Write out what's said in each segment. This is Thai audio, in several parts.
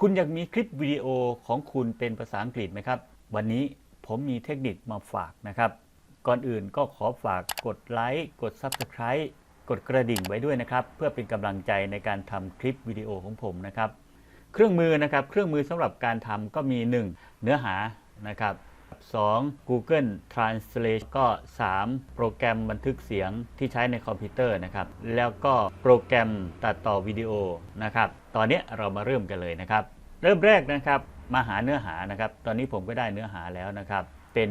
คุณอยากมีคลิปวิดีโอของคุณเป็นภาษาอังกฤษไหมครับ วันนี้ผมมีเทคนิคมาฝากนะครับ ก่อนอื่นก็ขอฝากกดไลค์ กด Subscribe กดกระดิ่งไว้ด้วยนะครับ เพื่อเป็นกำลังใจในการทำคลิปวิดีโอของผมนะครับ เครื่องมือนะครับ เครื่องมือสำหรับการทำก็มี 1. เนื้อหานะครับ 2. Google Translate ก็ 3. โปรแกรมบันทึกเสียงที่ใช้ในคอมพิวเตอร์นะครับ แล้วก็โปรแกรมตัดต่อวิดีโอนะครับ ตอนนี้เรามาเริ่มกันเลยนะครับ เริ่มแรกนะครับมาหาเนื้อหานะครับ ตอนนี้ผมก็ได้เนื้อหาแล้วนะครับ เป็น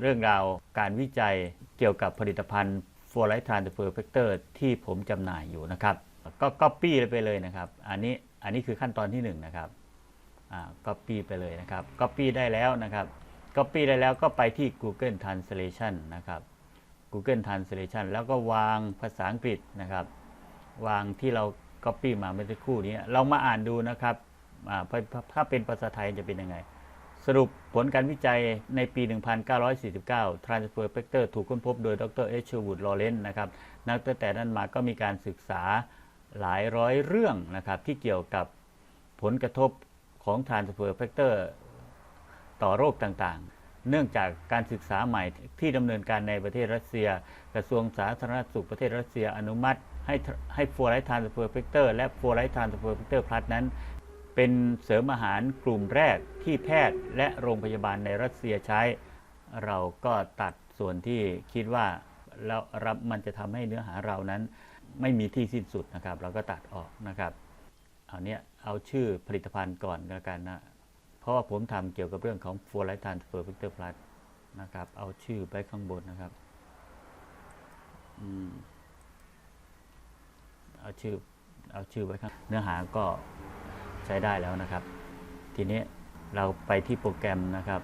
เรื่องราวการวิจัยเกี่ยวกับผลิตภัณฑ์ f o r l i g h t Transfer Factor ที่ผมจำหน่ายอยู่นะครับ ก็ Copy ไปเลยนะครับ อันนี้อันนี้คือขั้นตอนที่หนึ่งนะครับ อ่า copy ไปเลยนะครับ copy ได้แล้วนะครับ copy ได้แล้วก็ไปที่ Google Translation นะครับ Google Translation แล้วก็วางภาษาอังกฤษนะครับ วางที่เรา copy มาเมื่อสักครู่นี้เรามาอ่านดูนะครับถ้าเป็นภาษาไทยจะเป็นยังไง สรุปผลการวิจัยในปี 1949 Transfer Factor ถูกค้นพบโดยดรเอชวูดลอเรนนะครับ นับตั้งแต่นั้นมาก็มีการศึกษาหลายร้อยเรื่องนะครับ ที่เกี่ยวกับผลกระทบของ Transfer Factor ต่อโรคต่างๆ เนื่องจากการศึกษาใหม่ที่ดำเนินการในประเทศรัสเซีย กระทรวงสาธารณสุขประเทศรัสเซียอนุมัติ ให้ให้ฟลูอไรด์ทรานสเฟอร์เฟกเตอร์และฟลูอไรด์ทรานสเฟอร์เฟกเตอร์พลัสนั้น เป็นเสริมอาหารกลุ่มแรกที่แพทย์และโรงพยาบาลในรัสเซียใช้ เราก็ตัดส่วนที่คิดว่าแล้วรับมันจะทำให้เนื้อหาเรานั้น ไม่มีที่สิ้นสุดนะครับ เราก็ตัดออกนะครับ เอาเนี้ยเอาชื่อผลิตภัณฑ์ก่อนก็แล้วกันนะ เพราะว่าผมทำเกี่ยวกับเรื่องของ f l o r i d e Transfer Factor Plus นะครับ เอาชื่อไปข้างบนนะครับอืมเอาชื่อเอาชื่อไว้ข้างเนื้อหาก็ใช้ได้แล้วนะครับ ทีนี้เราไปที่โปรแกรมนะครับ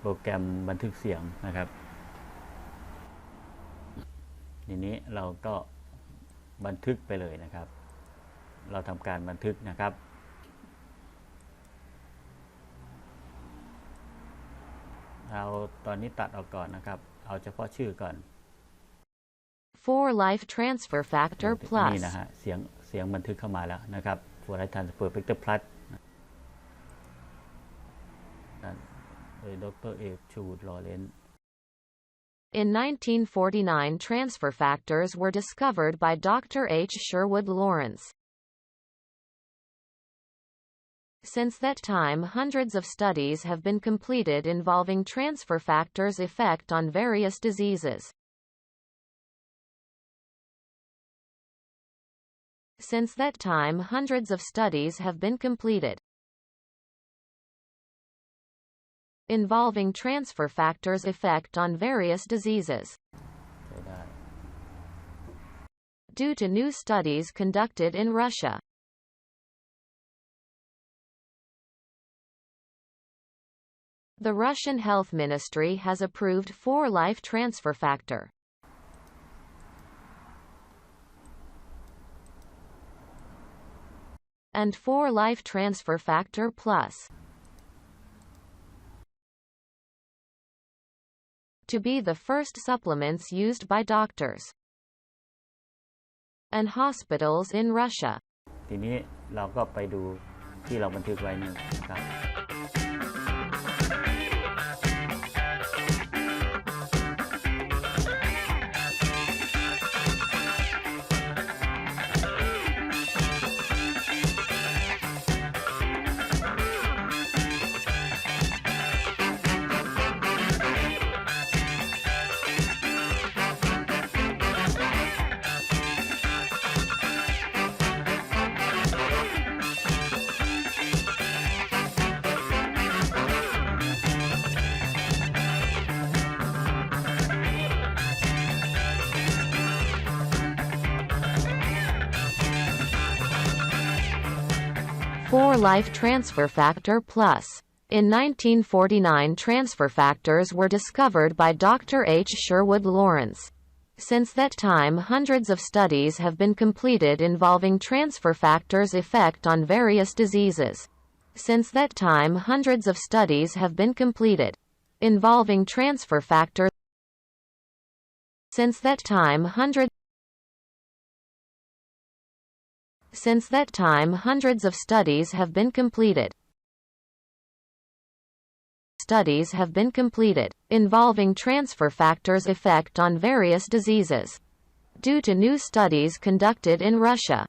โปรแกรมบันทึกเสียงนะครับ ทีนี้เราก็บันทึกไปเลยนะครับ เราทำการบันทึกนะครับ เรา ตอนนี้ตัดออกก่อนนะครับ เอาเฉพาะชื่อก่อน For Life Transfer Factor นี่ Plus. นะฮะ เสียง เสียงบันทึกเข้ามาแล้วนะครับ For Life Transfer Factor Plus นั่นโดยดรเอกชูดลอเรน In 1949 transfer factors were discovered by Dr. H. Sherwood Lawrence. Since that time hundreds of studies have been completed involving transfer factors' effect on various diseases. Since that time hundreds of studies have been completed involving transfer factors' effect on various diseases. Due to new studies conducted in Russia. The Russian Health Ministry has approved 4 life transfer factor. and 4 life transfer factor plus to be the first supplements used by doctors and hospitals in Russia. ทีนี้เราก็ไปดูที่เราบันทึกไว้นี่นะครับ 4 Life Transfer Factor Plus. In 1949 transfer factors were discovered by Dr. H. Sherwood Lawrence. Since that time hundreds of studies have been completed involving transfer factors' effect on various diseases. Since that time hundreds of studies have been completed involving transfer factors. Since that time hundreds Since that time hundreds of studies have been completed. Studies have been completed, involving transfer factors' effect on various diseases. Due to new studies conducted in Russia.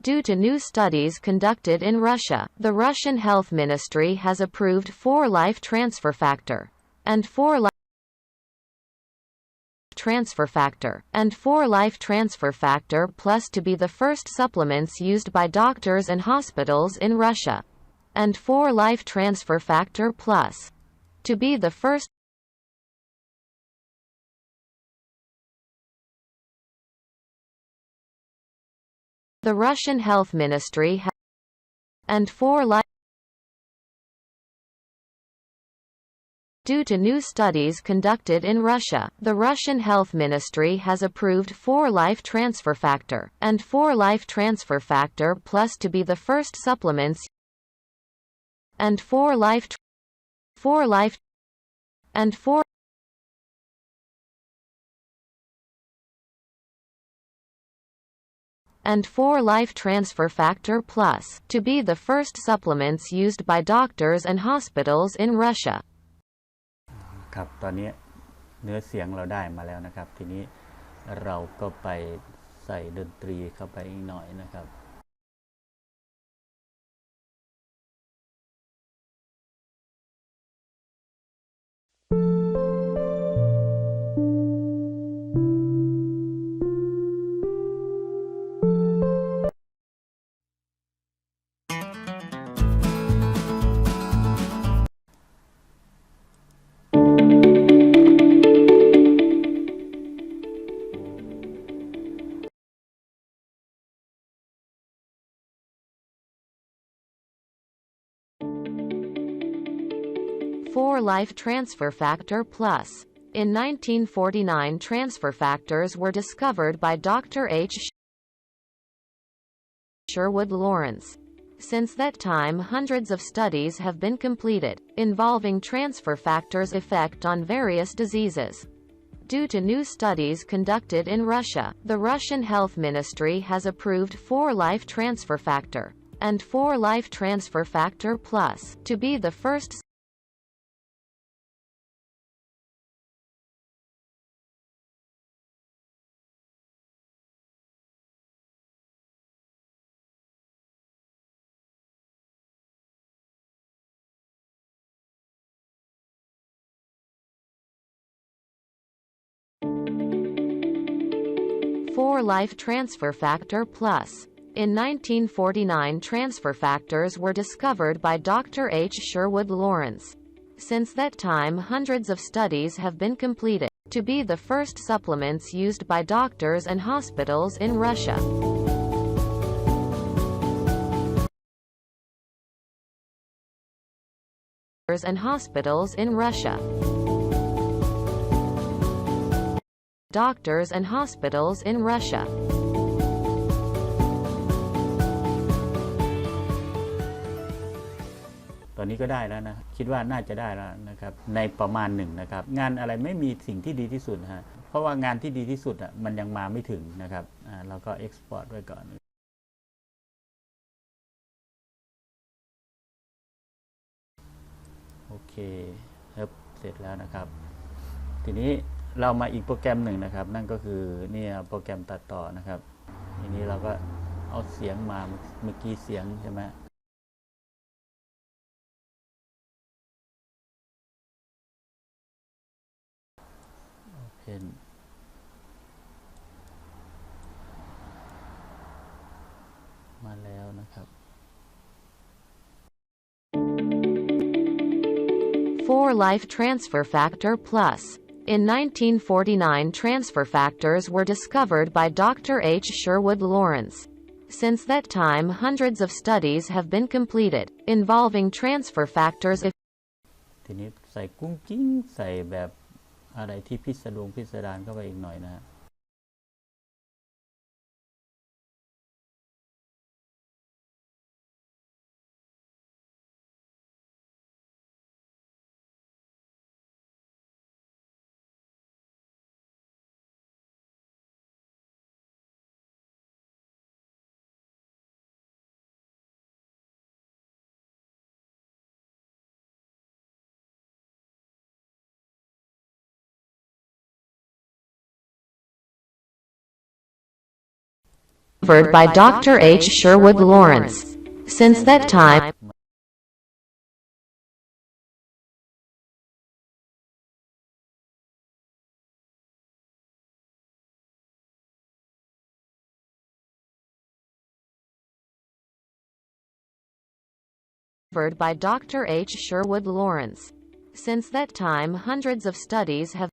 Due to new studies conducted in Russia, the Russian Health Ministry has approved four life transfer factor and four transfer factor, and 4-life transfer factor plus to be the first supplements used by doctors and hospitals in Russia. And 4-life transfer factor plus to be the first The Russian Health Ministry and 4-life Due to new studies conducted in Russia, the Russian Health Ministry has approved four life transfer factor and four life transfer factor plus to be the first supplements and four life four life and four and 4 Life Transfer Factor Plus, to be the first supplements used by doctors and hospitals in Russia. ครับ ตอนนี้เนื้อเสียงเราได้มาแล้วนะครับ ทีนี้เราก็ไปใส่ดนตรีเข้าไปอีกหน่อยนะครับ 4 Life Transfer Factor Plus. In 1949 transfer factors were discovered by Dr. H. Sherwood Lawrence. Since that time hundreds of studies have been completed, involving transfer factors' effect on various diseases. Due to new studies conducted in Russia, the Russian Health Ministry has approved 4 Life Transfer Factor and 4 Life Transfer Factor Plus to be the first Four Life Transfer Factor Plus. In 1949 transfer factors were discovered by Dr. H. Sherwood Lawrence. Since that time hundreds of studies have been completed, to be the first supplements used by doctors and hospitals in Russia. and hospitals in Russia. Doctors and hospitals in Russia. ตอนนี้ก็ได้แล้วนะ คิดว่าน่าจะได้แล้วนะครับ ในประมาณหนึ่งนะครับ งานอะไรไม่มีสิ่งที่ดีที่สุดฮะ เพราะว่างานที่ดีที่สุดอะมันยังมาไม่ถึงนะครับอ่าเราก็เอ็กซ์พอร์ตไว้ก่อนโอเคครับเสร็จแล้วนะครับ ทีนี้ เรามาอีกโปรแกรมหนึ่งนะครับ นั่นก็คือเนี่ยโปรแกรมตัดต่อนะครับทีนี้เราก็เอาเสียงมาเมื่อกี้เสียงใช่ไหมเพนมาแล้วนะครับ4 Life Transfer Factor Plus. In 1949 transfer factors were discovered by Dr. H. Sherwood Lawrence. Since that time hundreds of studies have been completed, involving transfer factors ทีนี้ใส่กุ้งกิ้งใส่แบบอะไรที่พิสดงพิสดารเข้าไปอีกหน่อยนะฮะ discovered by Dr. H. Sherwood Lawrence. Since that time, discovered by Dr. H. Sherwood Lawrence. Since that time hundreds of studies have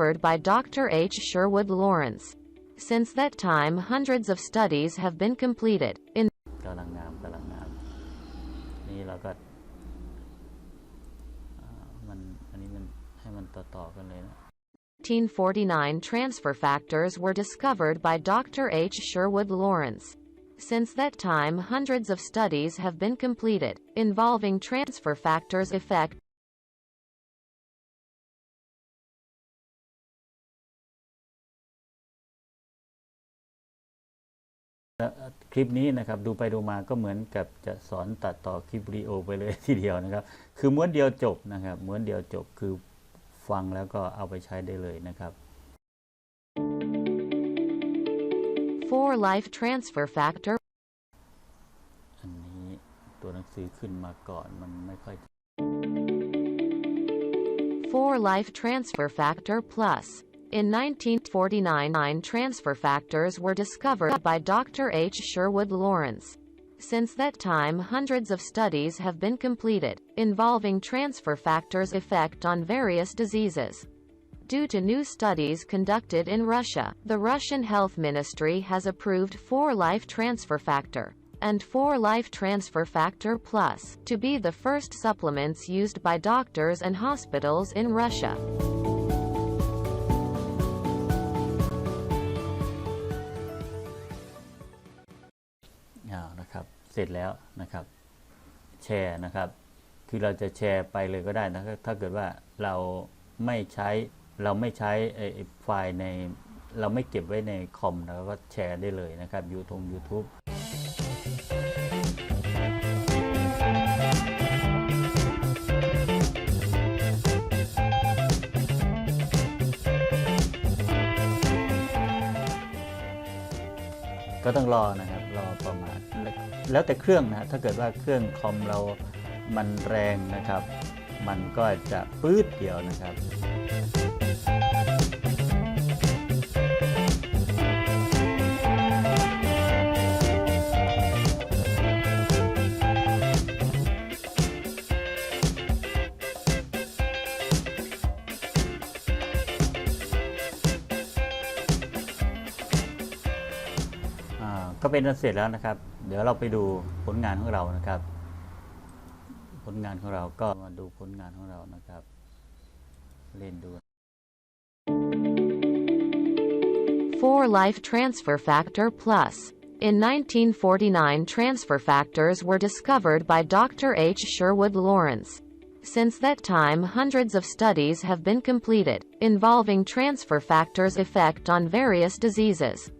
discovered by Dr. H. Sherwood Lawrence. Since that time hundreds of studies have been completed, in กำลังงามกำลังงาม นี่เราก็อ่ามันอันนี้มันให้มันต่อต่อๆกันเลยนะ 1949 transfer factors were discovered by Dr. H. Sherwood Lawrence. Since that time hundreds of studies have been completed, involving transfer factors effect คลิปนี้นะครับดูไปดูมาก็เหมือนกับจะสอนตัดต่อคลิปวิดีโอไปเลยทีเดียวนะครับ คือม้วนเดียวจบนะครับม้วนเดียวจบคือฟังแล้วก็เอาไปใช้ได้เลยนะครับ4 life transfer factor อันนี้ตัวหนังสือขึ้นมาก่อนมันไม่ค่อย4 life transfer factor plus in 1949 nine transfer factors were discovered by Dr. H. Sherwood Lawrence. Since that time hundreds of studies have been completed, involving transfer factors effect on various diseases. Due to new studies conducted in Russia, the Russian Health Ministry has approved 4-life transfer factor and 4-life transfer factor plus to be the first supplements used by doctors and hospitals in Russia. เสร็จแล้วนะครับ แชร์นะครับ คือเราจะแชร์ไปเลยก็ได้นะถ้าเกิดว่าเราไม่ใช้เราไม่ใช้ไอไฟล์ในเราไม่เก็บไว้ในคอมเราก็แชร์ได้เลยนะครับยูทง YouTube ก็ต้องรอนะครับ แล้วแต่เครื่องนะถ้าเกิดว่าเครื่องคอมเรามันแรงนะครับ มันก็จะปื๊ดเดียวนะครับ ก็เป็นเสร็จแล้วนะครับ เดี๋ยวเราไปดูผลงานของเรานะครับ ผลงานของเราก็มาดูผลงานของเรานะครับ เล่นดู4 Life Transfer Factor Plus. In 1949 transfer factors were discovered by Dr. H. Sherwood Lawrence. Since that time hundreds of studies have been completed, involving transfer factors effect on various diseases.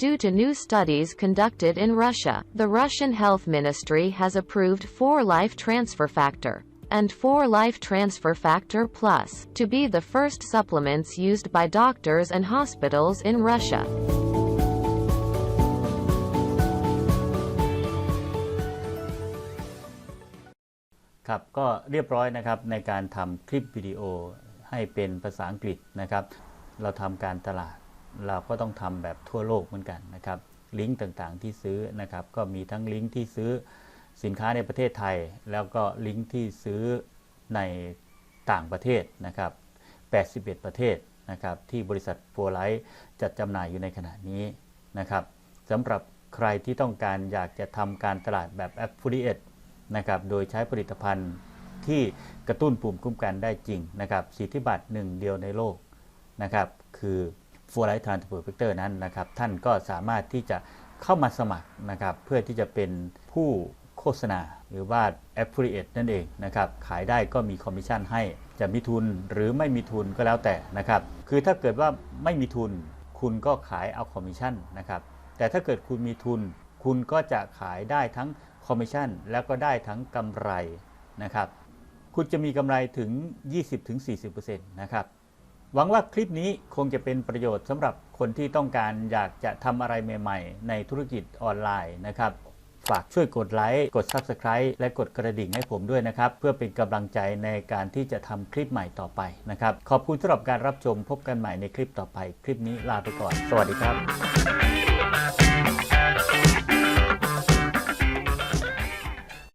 Due to new studies conducted in Russia, the Russian Health Ministry has approved 4 Life Transfer Factor and 4 Life Transfer Factor Plus to be the first supplements used by doctors and hospitals in Russia. ครับ ก็เรียบร้อยนะครับในการทำคลิปวิดีโอให้เป็นภาษาอังกฤษนะครับ เราทำการตลาด เราก็ต้องทำแบบทั่วโลกเหมือนกันนะครับ ลิงก์ต่างๆที่ซื้อนะครับ ก็มีทั้งลิงก์ที่ซื้อสินค้าในประเทศไทย แล้วก็ลิงก์ที่ซื้อในต่างประเทศนะครับ 81 ประเทศนะครับ ที่บริษัทโฟไลท์จัดจำหน่ายอยู่ในขณะนี้นะครับสำหรับใครที่ต้องการอยากจะทำการตลาดแบบ Affiliate นะครับ โดยใช้ผลิตภัณฑ์ที่กระตุ้นภูมิคุ้มกันได้จริงนะครับ สิทธิบัตรหนึ่งเดียวในโลกนะครับ คือ f o r l i g h t Transport Factor นั้นนะครับท่านก็สามารถที่จะเข้ามาสมัครนะครับเพื่อที่จะเป็นผู้โฆษณาหรือว่า Affiliate นั่นเองนะครับขายได้ก็มีคอมมิชชั่นให้จะมีทุนหรือไม่มีทุนก็แล้วแต่นะครับคือถ้าเกิดว่าไม่มีทุน คุณก็ขายเอาคอมมิชชั่นนะครับแต่ถ้าเกิดคุณมีทุน คุณก็จะขายได้ทั้งคอมมิชชั่นแล้วก็ได้ทั้งกำไรนะครับคุณจะมีกำไรถึง 20-40%นะครับ หวังว่าคลิปนี้คงจะเป็นประโยชน์สำหรับคนที่ต้องการอยากจะทำอะไรใหม่ ๆ ในธุรกิจออนไลน์นะครับฝากช่วยกดไลค์ กด Subscribe และกดกระดิ่งให้ผมด้วยนะครับ เพื่อเป็นกำลังใจในการที่จะทำคลิปใหม่ต่อไปนะครับ ขอบคุณสำหรับการรับชมพบกันใหม่ในคลิปต่อไป คลิปนี้ลาไปก่อน สวัสดีครับ